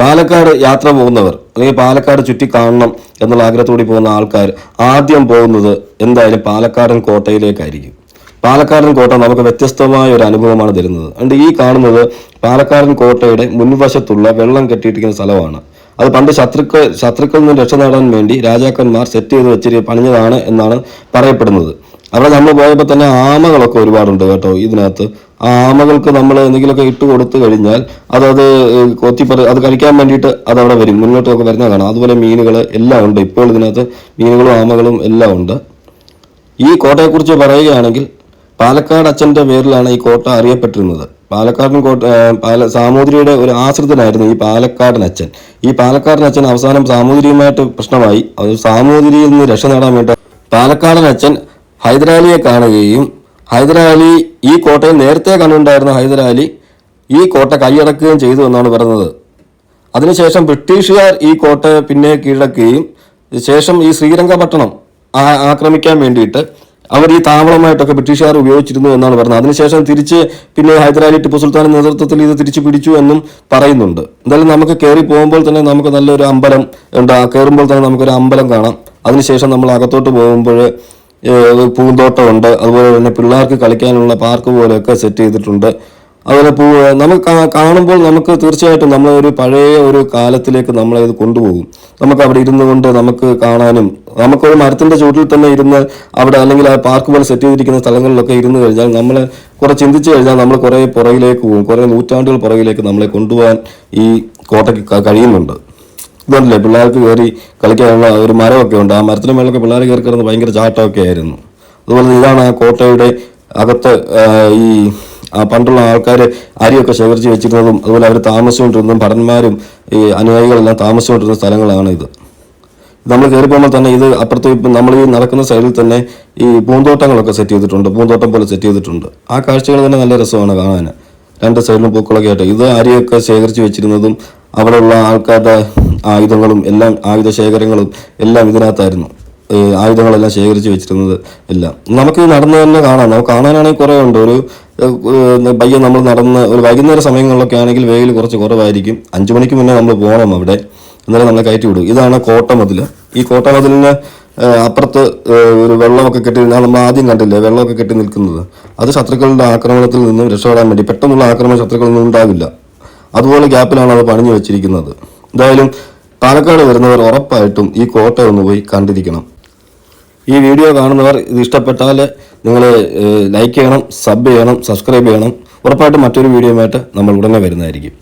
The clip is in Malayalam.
പാലക്കാട് യാത്ര പോകുന്നവർ അല്ലെങ്കിൽ പാലക്കാട് ചുറ്റി കാണണം എന്നുള്ള ആഗ്രഹത്തോടി പോകുന്ന ആൾക്കാർ ആദ്യം പോകുന്നത് എന്തായാലും പാലക്കാടൻ കോട്ടയിലേക്കായിരിക്കും. പാലക്കാടൻ കോട്ട നമുക്ക് വ്യത്യസ്തമായ ഒരു അനുഭവമാണ് തരുന്നത്. അതുകൊണ്ട് ഈ കാണുന്നത് പാലക്കാടൻ കോട്ടയുടെ മുൻവശത്തുള്ള വെള്ളം കെട്ടിയിട്ടിരിക്കുന്ന സ്ഥലമാണ്. അത് പണ്ട് ശത്രുക്കൾ ശത്രുക്കളിൽ നിന്ന് രക്ഷ നേടാൻ വേണ്ടി രാജാക്കന്മാർ സെറ്റ് ചെയ്ത് വെച്ചിരി പണിഞ്ഞതാണ് എന്നാണ് പറയപ്പെടുന്നത്. അവിടെ നമ്മൾ പോയപ്പോൾ തന്നെ ആമകളൊക്കെ ഒരുപാടുണ്ട് കേട്ടോ ഇതിനകത്ത്. ആമകൾക്ക് നമ്മൾ എന്തെങ്കിലുമൊക്കെ ഇട്ട് കൊടുത്തു കഴിഞ്ഞാൽ അതത് കൊത്തിപ്പറ അത് കഴിക്കാൻ വേണ്ടിയിട്ട് അതവിടെ വരും. മുന്നോട്ടൊക്കെ വരുന്ന കാണാം. അതുപോലെ മീനുകൾ എല്ലാം ഉണ്ട്. ഇപ്പോൾ ഇതിനകത്ത് മീനുകളും ആമകളും എല്ലാം ഉണ്ട്. ഈ കോട്ടയെക്കുറിച്ച് പറയുകയാണെങ്കിൽ പാലക്കാട് അച്ഛന്റെ പേരിലാണ് ഈ കോട്ട അറിയപ്പെട്ടിരുന്നത്. പാലക്കാടൻ കോട്ട പാല സാമൂതിരിയുടെ ഒരു ആശ്രിതനായിരുന്നു ഈ പാലക്കാടൻ അച്ഛൻ. ഈ പാലക്കാടൻ അച്ഛൻ അവസാനം സാമൂതിരിയുമായിട്ട് പ്രശ്നമായി. അത് സാമൂതിരിയിൽ നിന്ന് രക്ഷ നേടാൻ വേണ്ടി പാലക്കാടൻ അച്ഛൻ ഹൈദരാലിയെ കാണുകയും ഹൈദരാലി ഈ കോട്ടയിൽ നേരത്തെ കണ്ടുണ്ടായിരുന്ന ഹൈദരാലി ഈ കോട്ട കൈയടക്കുകയും ചെയ്തു എന്നാണ് പറയുന്നത്. അതിനുശേഷം ബ്രിട്ടീഷുകാർ ഈ കോട്ട പിന്നെ കീഴടക്കുകയും ശേഷം ഈ ശ്രീരംഗപട്ടണം ആക്രമിക്കാൻ വേണ്ടിയിട്ട് അവർ ഈ താവളമായിട്ടൊക്കെ ബ്രിട്ടീഷുകാർ ഉപയോഗിച്ചിരുന്നു എന്നാണ് പറയുന്നത്. അതിനുശേഷം തിരിച്ച് പിന്നെ ഹൈദരാലി ടിപ്പു സുൽത്താന്റെ നേതൃത്വത്തിൽ ഇത് തിരിച്ചു പിടിച്ചു എന്നും പറയുന്നുണ്ട്. എന്തായാലും നമുക്ക് കയറി പോകുമ്പോൾ തന്നെ നമുക്ക് നല്ലൊരു അമ്പലം ഉണ്ട്. കയറുമ്പോൾ തന്നെ നമുക്കൊരു അമ്പലം കാണാം. അതിനുശേഷം നമ്മൾ അകത്തോട്ട് പോകുമ്പോൾ പൂന്തോട്ടമുണ്ട്. അതുപോലെ തന്നെ പിള്ളേർക്ക് കളിക്കാനുള്ള പാർക്ക് പോലെയൊക്കെ സെറ്റ് ചെയ്തിട്ടുണ്ട്. അതുപോലെ പൂ നമുക്ക് കാണുമ്പോൾ നമുക്ക് തീർച്ചയായിട്ടും നമ്മൾ ഒരു പഴയ ഒരു കാലത്തിലേക്ക് നമ്മളെ ഇത് കൊണ്ടുപോകും. നമുക്ക് അവിടെ ഇരുന്നു കൊണ്ട് നമുക്ക് കാണാനും നമുക്കൊരു മരത്തിന്റെ ചുവട്ടിൽ തന്നെ ഇരുന്ന് അവിടെ അല്ലെങ്കിൽ ആ പാർക്ക് പോലെ സെറ്റ് ചെയ്തിരിക്കുന്ന സ്ഥലങ്ങളിലൊക്കെ ഇരുന്ന് കഴിഞ്ഞാൽ നമ്മൾ കുറെ ചിന്തിച്ചു കഴിഞ്ഞാൽ നമ്മൾ കുറേ പുറകിലേക്ക് പോകും. കുറേ നൂറ്റാണ്ടുകൾ പുറകിലേക്ക് നമ്മളെ കൊണ്ടുപോകാൻ ഈ കോട്ടയ്ക്ക് കഴിയുന്നുണ്ട്. ഇതുണ്ടല്ലേ പിള്ളേർക്ക് കയറി കളിക്കാനുള്ള ഒരു മരമൊക്കെ ഉണ്ട്. ആ മരത്തിന് മേളൊക്കെ പിള്ളേർ കയറി കിടന്ന് ഭയങ്കര ചാട്ടമൊക്കെ ആയിരുന്നു. അതുപോലെ ഇതാണ് ആ കോട്ടയുടെ അകത്ത് ഈ പണ്ടുള്ള ആൾക്കാർ അരിയൊക്കെ ശേഖരിച്ച് വെച്ചിരുന്നതും അതുപോലെ അവർ താമസിച്ചുകൊണ്ടിരുന്നതും ഭടന്മാരും ഈ അനുയായികളെല്ലാം താമസിച്ചുകൊണ്ടിരുന്ന സ്ഥലങ്ങളാണ് ഇത് നമ്മൾ കയറി പോകുമ്പോൾ തന്നെ ഇത് അപ്പുറത്ത് ഇപ്പം നമ്മൾ ഈ നടക്കുന്ന സൈഡിൽ തന്നെ ഈ പൂന്തോട്ടങ്ങളൊക്കെ സെറ്റ് ചെയ്തിട്ടുണ്ട്. പൂന്തോട്ടം പോലെ സെറ്റ് ചെയ്തിട്ടുണ്ട്. ആ കാഴ്ചകൾ തന്നെ നല്ല രസമാണ് കാണാൻ. രണ്ട് സൈഡിലും പൂക്കളൊക്കെ ആയിട്ട്. ഇത് അരിയൊക്കെ ശേഖരിച്ച് വെച്ചിരുന്നതും അവിടെയുള്ള ആൾക്കാരുടെ ആയുധങ്ങളും എല്ലാം ആയുധ ശേഖരങ്ങളും എല്ലാം ഇതിനകത്തായിരുന്നു. ആയുധങ്ങളെല്ലാം ശേഖരിച്ച് വെച്ചിരുന്നത് എല്ലാം. നമുക്ക് നടന്നു തന്നെ കാണാം. നമുക്ക് കാണാനാണെങ്കിൽ കുറേ ഉണ്ട്. ഒരു പയ്യെ നമ്മൾ നടന്ന് ഒരു വൈകുന്നേര സമയങ്ങളിലൊക്കെ ആണെങ്കിൽ വെയിൽ കുറച്ച് കുറവായിരിക്കും. അഞ്ചു മണിക്ക് മുന്നേ നമ്മൾ പോകണം അവിടെ. എന്നാലും നമ്മളെ കയറ്റി വിടും. ഇതാണ് കോട്ടമതിൽ. ഈ കോട്ടമതിലിന് അപ്പുറത്ത് ഒരു വെള്ളമൊക്കെ കെട്ടി നമ്മൾ ആദ്യം കണ്ടില്ലേ വെള്ളമൊക്കെ കെട്ടി നിൽക്കുന്നത്. അത് ശത്രുക്കളുടെ ആക്രമണത്തിൽ നിന്നും രക്ഷപ്പെടാൻ വേണ്ടി. പെട്ടെന്നുള്ള ആക്രമണം ശത്രുക്കളിൽ നിന്നും ഉണ്ടാവില്ല. അതുപോലെ ഗ്യാപ്പിലാണ് അത് പണിഞ്ഞു വെച്ചിരിക്കുന്നത്. എന്തായാലും പാലക്കാട് വരുന്നവർ ഉറപ്പായിട്ടും ഈ കോട്ട ഒന്ന് പോയി കണ്ടിരിക്കണം. ഈ വീഡിയോ കാണുന്നവർ ഇത് ഇഷ്ടപ്പെട്ടാൽ നിങ്ങൾ ലൈക്ക് ചെയ്യണം സബ് ചെയ്യണം സബ്സ്ക്രൈബ് ചെയ്യണം. ഉറപ്പായിട്ടും മറ്റൊരു വീഡിയോയുമായിട്ട് നമ്മൾ ഉടനെ വരുന്നതായിരിക്കും.